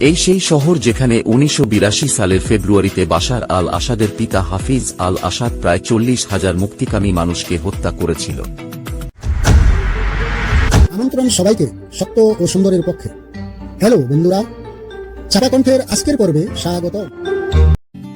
এই সেই শহর যেখানে উনিশশো বিরাশি সালের ফেব্রুয়ারিতে বাশার আল আসাদের পিতা হাফিজ আল আসাদ প্রায় চল্লিশ হাজার মুক্তিকামী মানুষকে হত্যা করেছিল। আমন্ত্রণ সবাইকে সত্য ও সুন্দরের পক্ষে। হ্যালো বন্ধুরা। চাপা কণ্ঠের আজকের পর্বে স্বাগত।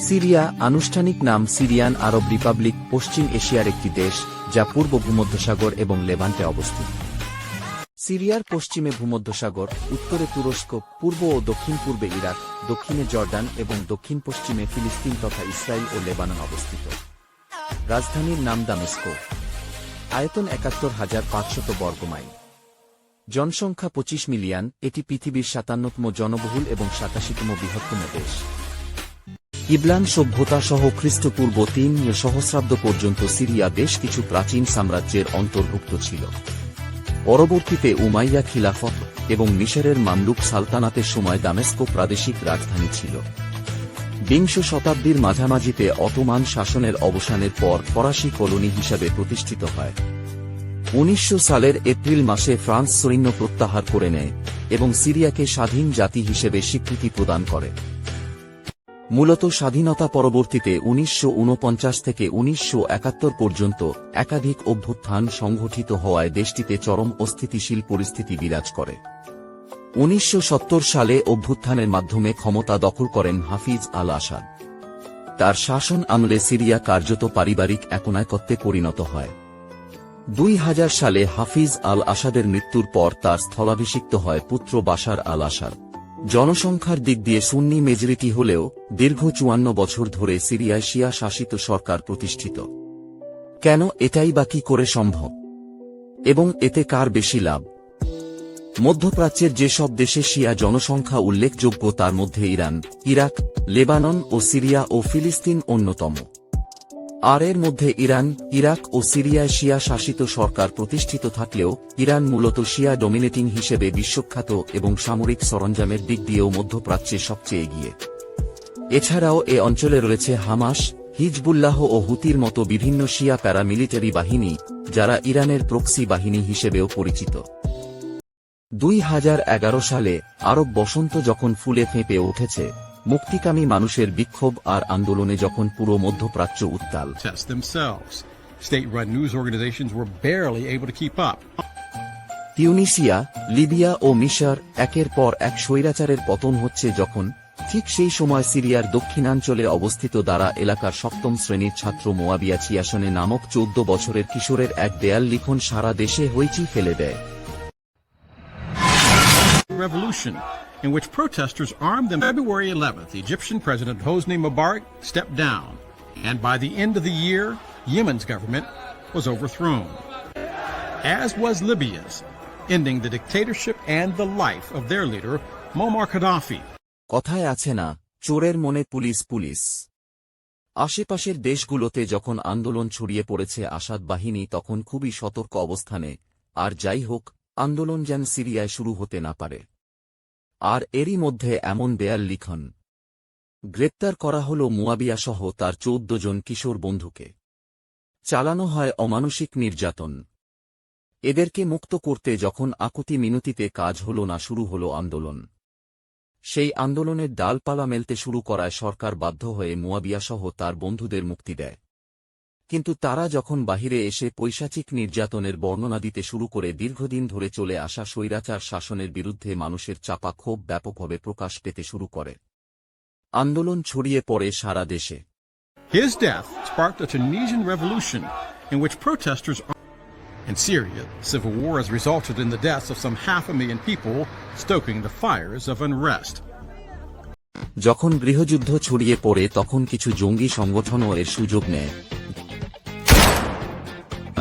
সিরিয়া আনুষ্ঠানিক নাম সিরিয়ান আরব রিপাবলিক পশ্চিম এশিয়ার একটি দেশ যা পূর্ব ভূমধ্যসাগর এবং লেভান্টে অবস্থিত। সিরিয়ার পশ্চিমে ভূমধ্যসাগর, উত্তরে তুরস্ক, পূর্ব ও দক্ষিণ পূর্বে ইরাক, দক্ষিণে জর্ডান এবং দক্ষিণ পশ্চিমে ফিলিস্তিন তথা ইসরায়েল ও লেবানন অবস্থিত। রাজধানীর নাম দামেস্কো। আয়তন একাত্তর হাজার পাঁচশত বর্গমাইল জনসংখ্যা পঁচিশ মিলিয়ন, এটি পৃথিবীর সাতান্নতম জনবহুল এবং সাতাশিতম বৃহত্তম দেশ। ইবলান সভ্যতা সহ খ্রিস্টপূর্ব তিন সহস্রাব্দ পর্যন্ত সিরিয়া বেশ কিছু প্রাচীন সাম্রাজ্যের অন্তর্ভুক্ত ছিল। পরবর্তীতে উমাইয়া খিলাফত এবং মিশরের মামলুক সালতানাতের সময় দামেস্কো প্রাদেশিক রাজধানী ছিল। বিংশ শতাব্দীর মাঝামাঝিতে অটোমান শাসনের অবসানের পর ফরাসি কলোনি হিসাবে প্রতিষ্ঠিত হয়। উনিশশো সালের এপ্রিল মাসে ফ্রান্স সৈন্য প্রত্যাহার করে নেয় এবং সিরিয়াকে স্বাধীন জাতি হিসেবে স্বীকৃতি প্রদান করে। মূলত স্বাধীনতা পরবর্তীতে উনিশশো উনপঞ্চাশ থেকে উনিশশো একাত্তর পর্যন্ত একাধিক অভ্যুত্থান সংঘটিত হওয়ায় দেশটিতে চরম অস্থিতিশীল পরিস্থিতি বিরাজ করে। উনিশশো সত্তর সালে অভ্যুত্থানের মাধ্যমে ক্ষমতা দখল করেন হাফিজ আল আসাদ তার শাসন আমলে সিরিয়া কার্যত পারিবারিক একনায়কত্বে পরিণত হয়। দুই হাজার সালে হাফিজ আল আসাদের মৃত্যুর পর তার স্থলাভিষিক্ত হয় পুত্র বাশার আল আসাদ জনসংখ্যার দিক দিয়ে সুন্নি মেজরিটি হলেও দীর্ঘ চুয়ান্ন বছর ধরে সিরিয়ায় শিয়া শাসিত সরকার প্রতিষ্ঠিত। কেন এটাই বা কি করে সম্ভব? এবং এতে কার বেশি লাভ? মধ্যপ্রাচ্যের যেসব দেশে শিয়া জনসংখ্যা উল্লেখযোগ্য তার মধ্যে ইরান, ইরাক, লেবানন ও সিরিয়া ও ফিলিস্তিন অন্যতম। আর এর মধ্যে ইরান, ইরাক ও সিরিয়ায় শিয়া শাসিত সরকার প্রতিষ্ঠিত থাকলেও, ইরান মূলত শিয়া ডমিনেটিং হিসেবে বিশ্বখ্যাত এবং সামরিক সরঞ্জামের দিক দিয়েও মধ্যপ্রাচ্যে সবচেয়ে এগিয়ে। এছাড়াও এ অঞ্চলে রয়েছে হামাস, হিজবুল্লাহ ও হুতির মতো বিভিন্ন শিয়া প্যারামিলিটারি বাহিনী, যারা ইরানের প্রক্সি বাহিনী হিসেবেও পরিচিত। দুই হাজার এগারো সালে আরব বসন্ত যখন ফুলে ফেঁপে উঠেছে মুক্তিকামী মানুষের বিক্ষোভ আর আন্দোলনে যখন পুরো মধ্যপ্রাচ্য উত্তাল. তিউনিসিয়া লিবিয়া ও মিশর একের পর এক স্বৈরাচারের পতন হচ্ছে যখন ঠিক সেই সময় সিরিয়ার দক্ষিণাঞ্চলে অবস্থিত দ্বারা এলাকার সপ্তম শ্রেণির ছাত্র মোয়াবিয়া চিয়াসনে নামক চৌদ্দ বছরের কিশোরের এক দেয়াল লিখন সারা দেশে হইচি ফেলে দেয়। In which protesters armed them. February 11th, Egyptian President Hosni Mubarak stepped down, and by the end of the year, Yemen's government was overthrown, as was Libya's, ending the dictatorship and the life of their leader, Muammar Gaddafi. কথায় আছে না চোরের মনে police police আশেপাশের দেশগুলোতে যখন আন্দোলন ছড়িয়ে পড়েছে আসাদ বাহিনী তখন খুবই সতর্ক অবস্থানে আর যাই হোক আন্দোলন যেন সিরিয়ায় শুরু হতে না পারে আর এরই মধ্যে এমন দেয়াল লিখন। গ্রেপ্তার করা হল মুয়াবিয়াসহ তার চৌদ্দ জন কিশোর বন্ধুকে। চালানো হয় অমানসিক নির্যাতন। এদেরকে মুক্ত করতে যখন আকুতি মিনতিতে কাজ হল না শুরু হল আন্দোলন। সেই আন্দোলনের ডালপালা মেলতে শুরু করায় সরকার বাধ্য হয়ে মুয়াবিয়াসহ তার বন্ধুদের মুক্তি দেয়। কিন্তু তারা যখন বাহিরে এসে পৈশাচিক নির্যাতনের বর্ণনা দিতে শুরু করে দীর্ঘদিন ধরে চলে আসা স্বৈরাচার শাসনের বিরুদ্ধে মানুষের চাপা ক্ষোভ ব্যাপকভাবে প্রকাশ পেতে শুরু করে আন্দোলন ছড়িয়ে পড়ে সারা দেশে His death sparked a Tunisian revolution in which protesters. In Syria, civil war has resulted in the deaths of some half a million people, stoking the fires of unrest. যখন গৃহযুদ্ধ ছড়িয়ে পড়ে তখন কিছু জঙ্গি সংগঠনও এর সুযোগ নেয়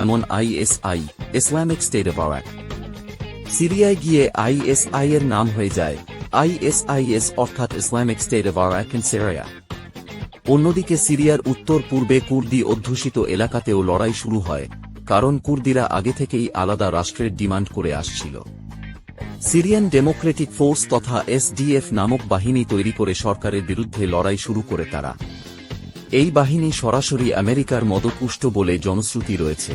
এমন আইএসআই ইসলামিক স্টেট অব আরাক সিরিয়ায় গিয়ে আইএসআই এর নাম হয়ে যায়। আইএসআইএস অর্থাৎ Islamic State of Iraq Syria অন্যদিকে সিরিয়ার উত্তর পূর্বে কুর্দি অধ্যুষিত এলাকাতেও লড়াই শুরু হয়, কারণ কুর্দিরা আগে থেকেই আলাদা রাষ্ট্রের ডিমান্ড করে আসছিল। সিরিয়ান ডেমোক্রেটিক ফোর্স তথা এসডিএফ নামক বাহিনী তৈরি করে সরকারের বিরুদ্ধে লড়াই শুরু করে তারা। এই বাহিনী সরাসরি আমেরিকার মদপুষ্ট বলে জনশ্রুতি রয়েছে।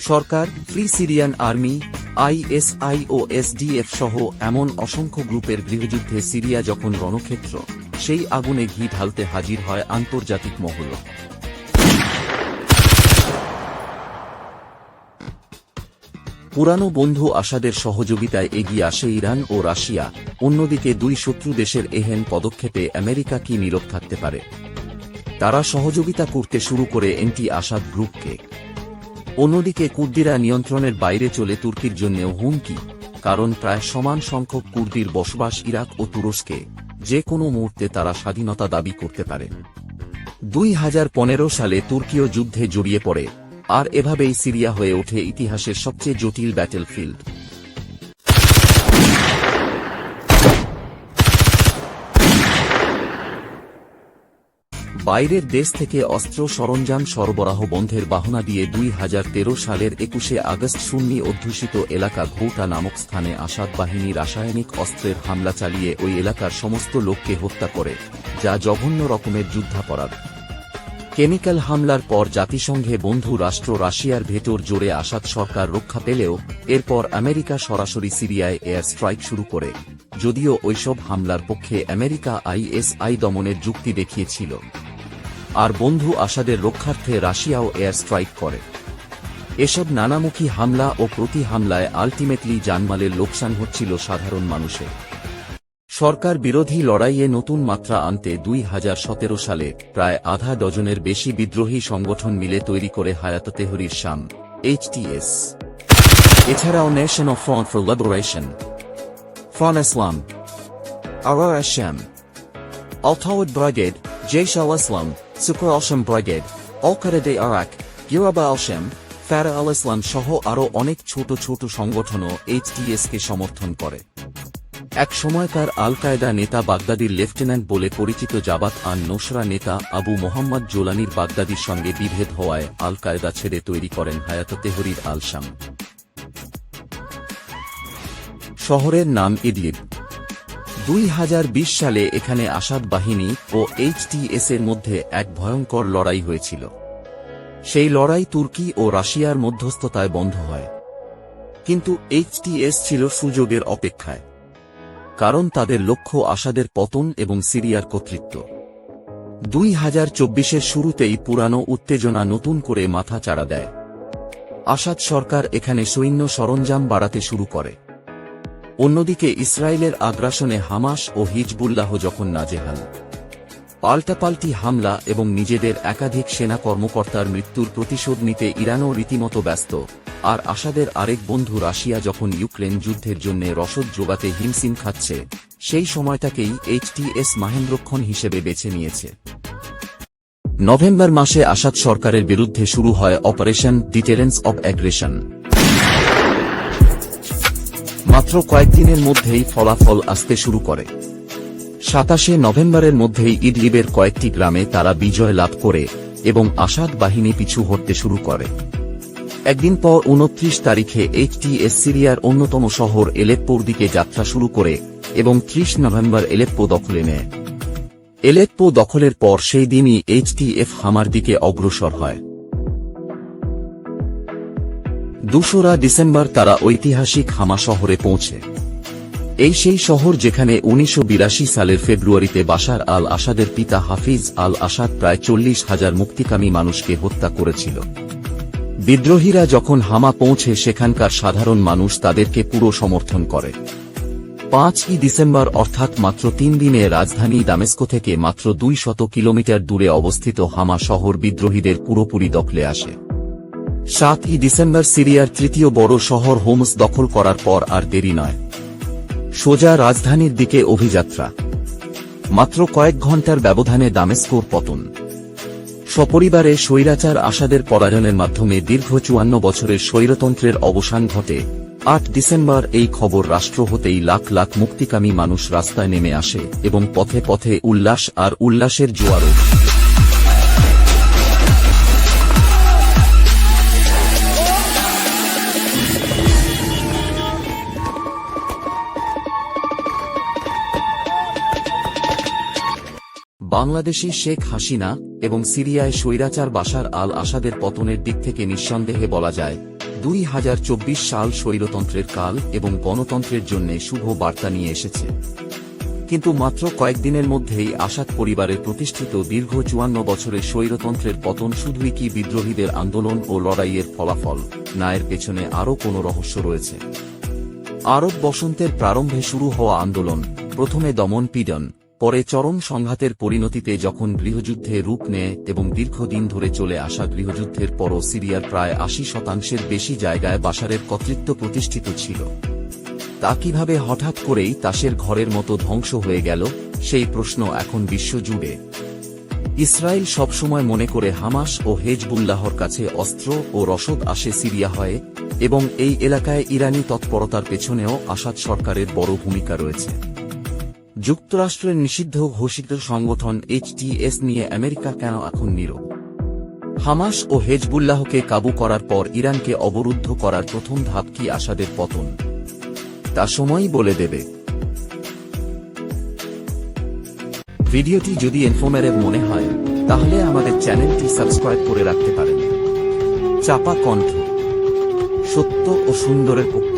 সরকার ফ্রি সিরিয়ান আর্মি আইএসআই ও এসডিএফ সহ এমন অসংখ্য গ্রুপের গৃহযুদ্ধে সিরিয়া যখন রণক্ষেত্র, সেই আগুনে ঘি ঢালতে হাজির হয় আন্তর্জাতিক মহল। পুরানো বন্ধু আসাদের সহযোগিতায় এগিয়ে আসে ইরান ও রাশিয়া। অন্যদিকে দুই শত্রু দেশের এহেন পদক্ষেপে আমেরিকা কি নীরব থাকতে পারে? তারা সহযোগিতা করতে শুরু করে এনটি আসাদ গ্রুপকে। অন্যদিকে কুর্দিরা নিয়ন্ত্রণের বাইরে চলে তুর্কির জন্যেও হুমকি, কারণ প্রায় সমান সংখ্যক কুর্দির বসবাস ইরাক ও তুরস্কে, যে কোনো মুহূর্তে তারা স্বাধীনতা দাবি করতে পারে। দুই হাজার পনেরো সালে তুর্কীয় যুদ্ধে জড়িয়ে পড়ে, আর এভাবেই সিরিয়া হয়ে ওঠে ইতিহাসের সবচেয়ে জটিল ব্যাটেলফিল্ড বাইরের দেশ থেকে অস্ত্র সরঞ্জাম সরবরাহ বন্ধের বাহনা দিয়ে দুই হাজার তেরো সালের একুশে আগস্ট সুন্নি অধ্যুষিত এলাকা ঘৌটা নামক স্থানে আসাদ বাহিনী রাসায়নিক অস্ত্রের হামলা চালিয়ে ওই এলাকার সমস্ত লোককে হত্যা করে, যা জঘন্য রকমের যুদ্ধাপরাধ। কেমিক্যাল হামলার পর জাতিসংঘে বন্ধু রাষ্ট্র রাশিয়ার ভেতর জোরে আসাদ সরকার রক্ষা পেলেও, এরপর আমেরিকা সরাসরি সিরিয়ায় এয়ার স্ট্রাইক শুরু করে, যদিও ওইসব হামলার পক্ষে আমেরিকা আইএসআই দমনের যুক্তি দেখিয়েছিল। আর বন্ধু আসাদের রক্ষার্থে রাশিয়াও এয়ার স্ট্রাইক করে। এসব নানামুখী হামলা ও প্রতি হামলায় আলটিমেটলি জানমালের লোকসান হচ্ছিল সাধারণ মানুষের সরকার বিরোধী লড়াইয়ে নতুন মাত্রা আনতে দুই হাজার সতেরো সালে প্রায় আধা ডজনের বেশি বিদ্রোহী সংগঠন মিলে তৈরি করে হায়াত তেহরির শাম এইচটিএস এছাড়াও nation of front for liberation front ইসলাম আওয়ার শ্যাম আলথাউদ ব্রিগেড জেশ আল ইসলাম সুপার আলশাম ব্রিগেড অলকারেদে আরাক গিরাবা আলশাম ফ্যারা আল ইসলাম সহ আরও অনেক ছোট ছোট সংগঠনও এইচটিএসকে সমর্থন করে। এক সময়কার আল কায়দা নেতা বাগদাদির লেফটেন্যান্ট বলে পরিচিত জাবাত আন নোসরা নেতা আবু মোহাম্মদ জোলানির বাগদাদির সঙ্গে বিভেদ হওয়ায় আল কায়দা ছেড়ে তৈরি করেন হায়াত তেহরির আল শাম শহরের নাম ইদলিব। দুই হাজার বিশ সালে এখানে আসাদ বাহিনী ও এইচটিএস এর মধ্যে এক ভয়ঙ্কর লড়াই হয়েছিল। সেই লড়াই তুর্কি ও রাশিয়ার মধ্যস্থতায় বন্ধ হয়। কিন্তু এইচটিএস ছিল সুযোগের অপেক্ষায়, কারণ তাদের লক্ষ্য আসাদের পতন এবং সিরিয়ার কর্তৃত্ব। দুই হাজার চব্বিশের শুরুতেই পুরানো উত্তেজনা নতুন করে মাথা চাড়া দেয়। আসাদ সরকার এখানে সৈন্য সরঞ্জাম বাড়াতে শুরু করে। অন্যদিকে ইসরায়েলের আগ্রাসনে হামাস ও হিজবুল্লাহ যখন নাজেহাল, পাল্টাপাল্টি হামলা এবং নিজেদের একাধিক সেনা কর্মকর্তার মৃত্যুর প্রতিশোধ নিতে ইরানও রীতিমতো ব্যস্ত, আর আসাদের আরেক বন্ধু রাশিয়া যখন ইউক্রেন যুদ্ধের জন্য রসদ জোগাতে হিমসিম খাচ্ছে, সেই সময়টাকেই এইচটিএস মাহেন্দ্রক্ষণ হিসেবে বেছে নিয়েছে। নভেম্বর মাসে আসাদ সরকারের বিরুদ্ধে শুরু হয় অপারেশন ডিটেরেন্স অব অ্যাগ্রেশন। মাত্র কয়েকদিনের মধ্যেই ফলাফল আসতে শুরু করে। সাতাশে নভেম্বরের মধ্যেই ইদলিবের কয়েকটি গ্রামে তারা বিজয় লাভ করে এবং আসাদ বাহিনী পিছু হটতে শুরু করে। একদিন পর উনত্রিশ তারিখে এইচটিএস সিরিয়ার অন্যতম শহর এলেপ্পোর দিকে যাত্রা শুরু করে এবং ত্রিশ নভেম্বর এলেপ্পো দখলে নেয়। এলেপ্পো দখলের পর সেই দিনই এইচটিএফ হামার দিকে অগ্রসর হয়। দুশোরা ডিসেম্বর তারা ঐতিহাসিক হামা শহরে পৌঁছে। এই সেই শহর যেখানে উনিশশো বিরাশি সালের ফেব্রুয়ারিতে বাশার আল আসাদের পিতা হাফিজ আল আসাদ প্রায় চল্লিশ হাজার মুক্তিকামী মানুষকে হত্যা করেছিল। বিদ্রোহীরা যখন হামা পৌঁছে সেখানকার সাধারণ মানুষ তাদেরকে পুরো সমর্থন করে। পাঁচই ডিসেম্বর অর্থাৎ মাত্র তিন দিনে রাজধানী দামেস্কো থেকে মাত্র দুই শত কিলোমিটার দূরে অবস্থিত হামা শহর বিদ্রোহীদের পুরোপুরি দখলে আসে। সাতই ডিসেম্বর সিরিয়ার তৃতীয় বড় শহর হোমস দখল করার পর আর দেরি নয়। সোজা রাজধানীর দিকে অভিযাত্রা। মাত্র কয়েক ঘণ্টার ব্যবধানে দামেস্কোর পতন। সপরিবারে স্বৈরাচার আসাদের পরায়ণের মাধ্যমে দীর্ঘ চুয়ান্ন বছরের স্বৈরতন্ত্রের অবসান ঘটে। আট ডিসেম্বর এই খবর রাষ্ট্র হতেই লাখ লাখ মুক্তিকামী মানুষ রাস্তায় নেমে আসে এবং পথে পথে উল্লাস আর উল্লাসের জোয়ারও বাংলাদেশি শেখ হাসিনা এবং সিরিয়ায় স্বৈরাচার বাশার আল আসাদের পতনের দিক থেকে নিঃসন্দেহে বলা যায়, দুই হাজার চব্বিশ সাল স্বৈরতন্ত্রের কাল এবং গণতন্ত্রের জন্য শুভ বার্তা নিয়ে এসেছে। কিন্তু মাত্র কয়েকদিনের মধ্যেই আসাদ পরিবারের প্রতিষ্ঠিত দীর্ঘ চুয়ান্ন বছরের স্বৈরতন্ত্রের পতন শুধুই কি বিদ্রোহীদের আন্দোলন ও লড়াইয়ের ফলাফল, না এর পেছনে আরও কোনো রহস্য রয়েছে? আরব বসন্তের প্রারম্ভে শুরু হওয়া আন্দোলন, প্রথমে দমন পীড়ন পরে চরম সংঘাতের পরিণতিতে যখন গৃহযুদ্ধে রূপ নেয় এবং দীর্ঘদিন ধরে চলে আসা গৃহযুদ্ধের পরও সিরিয়ার প্রায় আশি শতাংশের বেশি জায়গায় বাসারের কর্তৃত্ব প্রতিষ্ঠিত ছিল। তা কীভাবে হঠাৎ করেই তাসের ঘরের মতো ধ্বংস হয়ে গেল, সেই প্রশ্ন এখন বিশ্বজুড়ে। ইসরায়েল সবসময় মনে করে হামাস ও হেজবুল্লাহর কাছে অস্ত্র ও রসদ আসে সিরিয়া হয়ে, এবং এই এলাকায় ইরানি তৎপরতার পেছনেও আসাদ সরকারের বড় ভূমিকা রয়েছে। যুক্তরাষ্ট্রের নিষিদ্ধ ঘোষিত সংগঠন এইচটিএস নিয়ে আমেরিকা কেন এখন নীরব? হামাস ও হেজবুল্লাহকে কাবু করার পর ইরানকে অবরুদ্ধ করার প্রথম ধাপ কি আসাদের পতন? তা সময়ই বলে দেবে। ভিডিওটি যদি ইনফরমেটিভ মনে হয়, তাহলে আমাদের চ্যানেলটি সাবস্ক্রাইব করে রাখতে পারেন। চাপা কণ্ঠ। সত্য ও সুন্দরের পক্ষে